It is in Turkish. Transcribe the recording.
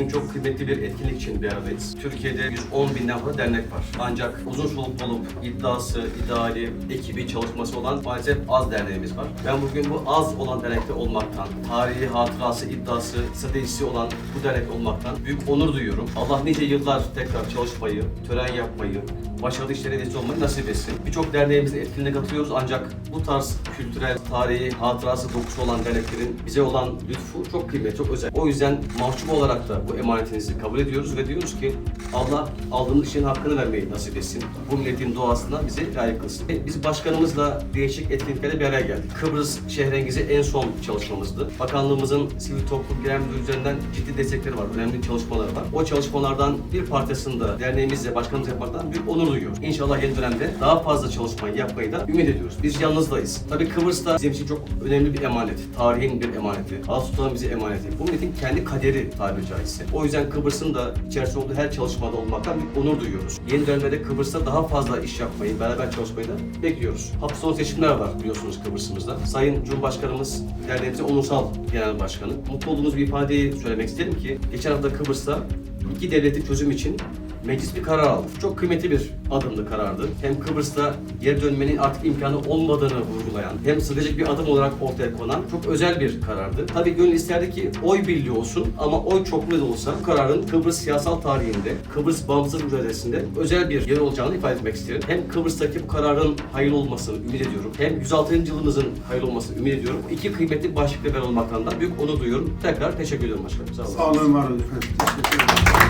Bugün çok kıymetli bir etkinlik için aradayız. Türkiye'de 110 binden fazla dernek var. Ancak uzun soluklu olup iddiası, ideali, ekibi, çalışması olan maalesef az derneğimiz var. Ben bugün bu az olan dernekte olmaktan, tarihi, hatırası, iddiası, stratejisi olan bu dernek olmaktan büyük onur duyuyorum. Allah nice yıllar tekrar çalışmayı, tören yapmayı, başarılı işlere vesile olmayı nasip etsin. Birçok derneğimizin etkinliğine katılıyoruz ancak bu tarz kültürel, tarihi, hatırası, dokusu olan derneklerin bize olan lütfu çok kıymetli, çok özel. O yüzden mahcup olarak da bu emanetinizi kabul ediyoruz ve diyoruz ki Allah aldığımız işin hakkını vermeyi nasip etsin. Bu milletin doğasına bizi layık kılsın. E, Biz başkanımızla değişik etkinliklerde bir araya geldik. Kıbrıs Şehrengizi en son çalışmamızdı. Bakanlığımızın sivil toplum genel müdürü üzerinden ciddi destekleri var, önemli çalışmaları var. O çalışmalardan bir parçasını da derneğimizle, başkanımız yapmaktan büyük onur duyuyoruz. İnşallah yeni dönemde daha fazla çalışmayı yapmayı da ümit ediyoruz. Biz yalnızdayız. Tabii Kıbrıs da bizim için çok önemli bir emanet. Tarihin bir emaneti. Ağustos'tan bize emaneti. Bu milletin kendi kaderi tabiri caizse. O yüzden Kıbrıs'ın da içerisinde olduğu her çalışmada olmaktan bir onur duyuyoruz. Yeni dönemde Kıbrıs'ta daha fazla iş yapmayı, beraber çalışmayı da bekliyoruz. Hafta sonu seçimler var biliyorsunuz Kıbrıs'ımızda. Sayın Cumhurbaşkanımız derneğimizin onursal genel başkanı. Mutlu olduğumuz bir ifadeyi söylemek isterim ki geçen hafta Kıbrıs'ta iki devletli çözüm için meclis bir karar aldı. Çok kıymetli bir adımdı karardı. Hem Kıbrıs'ta geri dönmenin artık imkanı olmadığını vurgulayan, hem stratejik bir adım olarak ortaya konan çok özel bir karardı. Tabii gönül isterdi ki oy birliği olsun ama oy çokluğu da olsa bu kararın Kıbrıs siyasal tarihinde, Kıbrıs bağımsızlık mücadelesinde özel bir yeri olacağını ifade etmek isterim. Hem Kıbrıs'taki bu kararın hayırlı olmasını ümit ediyorum. Hem 106. yılımızın hayırlı olmasını ümit ediyorum. İki kıymetli başlıkla ben olmaktan da büyük onur duyuyorum. Tekrar teşekkür ediyorum başkanım. Sağ olun. Sağ olun, var olun efendim. Teşekkür ederim.